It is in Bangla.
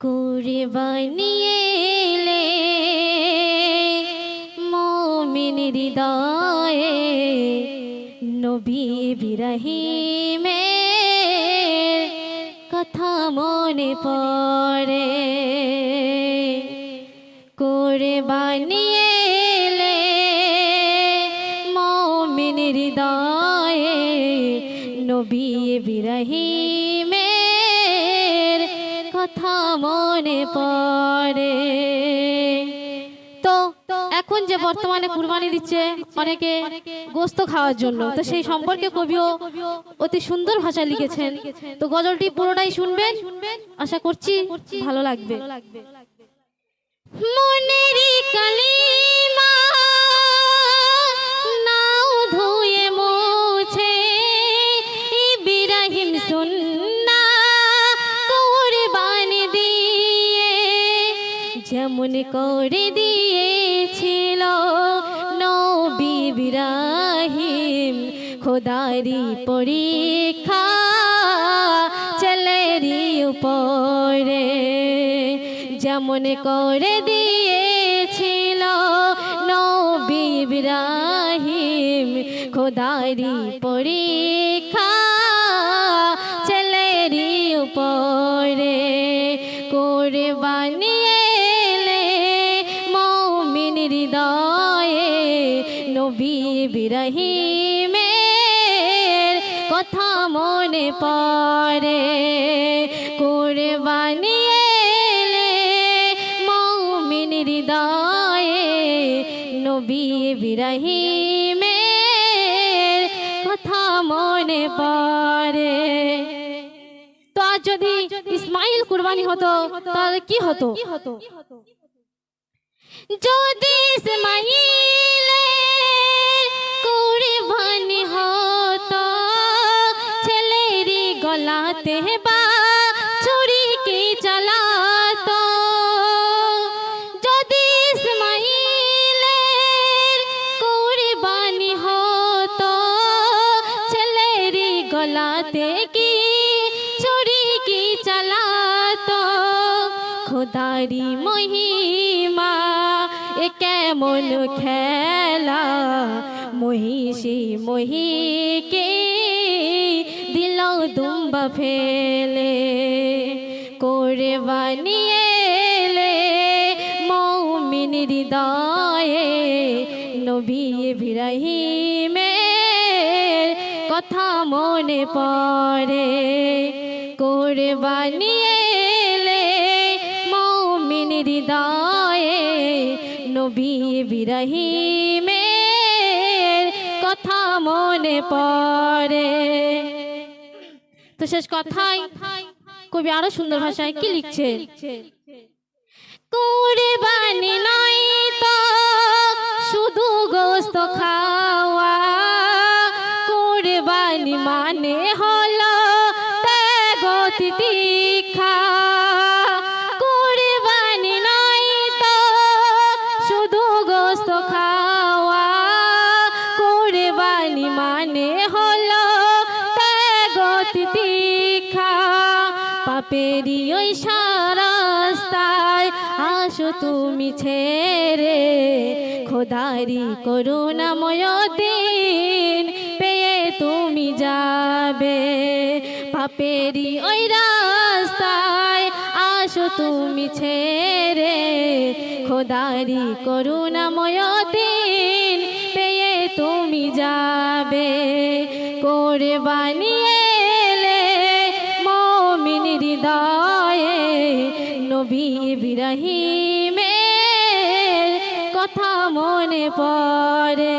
করে বানিয়ে এলে মমিন হৃদয়ে নবী বিরহিমের কথা মনে পড়ে। করে বানিয়ে এলে মমিন হৃদয়ে নবী বিরহিমের কথা মনে পড়ে। তো এখন যে বর্তমানে কুরবানি দিচ্ছে অনেকে গোস্ত খাওয়ার জন্য, তো সেই সম্পর্কে কবিও অতি সুন্দর ভাষায় লিখেছেন। তো গজলটি পুরোটাই শুনবেন। আশা করছি ভালো লাগবে। নাও ধুয়ে মুছে, ইব্রাহিম যেমন করে দিয়েছিল নবী ইব্রাহিম, খোদারি পরীক্ষা চলেরি উপরে। যেমন করে দিয়েছিল নবী ইব্রাহিম, খোদারি পরীক্ষা ছেলেরি উপরে। করে ইব্রাহিমের কথা মনে পড়ে। করে বানিয়ে মৌমিন হৃদয়ে নবী ইব্রাহিমের কথা মনে পড়ে। তো আজ যদি ইসমাইল কুরবানি হতো, তাহলে কি হতো? যদি ইসমাইল গলাতে বা ছুরি কি চালাতো যদি ইসমাইলের কুরবানি হতো, ছেলেরি গলাতে কি ছুরি কি চালাতো খোদারি মহিমা, এ কেমন খেলা? মহিষী মহিকে দিল দুম্বা ফেলে করে বানিয়ে মৌমিন হৃদয়ে নবী ইব্রাহিমের কথা মনে পড়ে। করে বানিয়ে মৌমিন হৃদয়ে নবী ইব্রাহিমের কথা মনে পড়ে। তো শেষ কথাই। কবি আরও সুন্দর ভাষায় কি লিখছে? কুরবানি নয় তো, শুধু গোস্ত খাওয়া। কুরবানি মানে হলো ত্যাগতি ত্যাগতি দীক্ষা পাপেরি ওই সারাস্তায় আসো তুমি ছেড়ে। খোদারি করুণাময় দিন পেয়ে তুমি যাবে। পাপেরি ওই রাস্তায় আসো তুমি ছেড়ে। খোদারি করুণাময় দিন পেয়ে তুমি যাবে। করে বানিয়ে হৃদয়ে নবী ইব্রাহিমের কথা মনে পড়ে।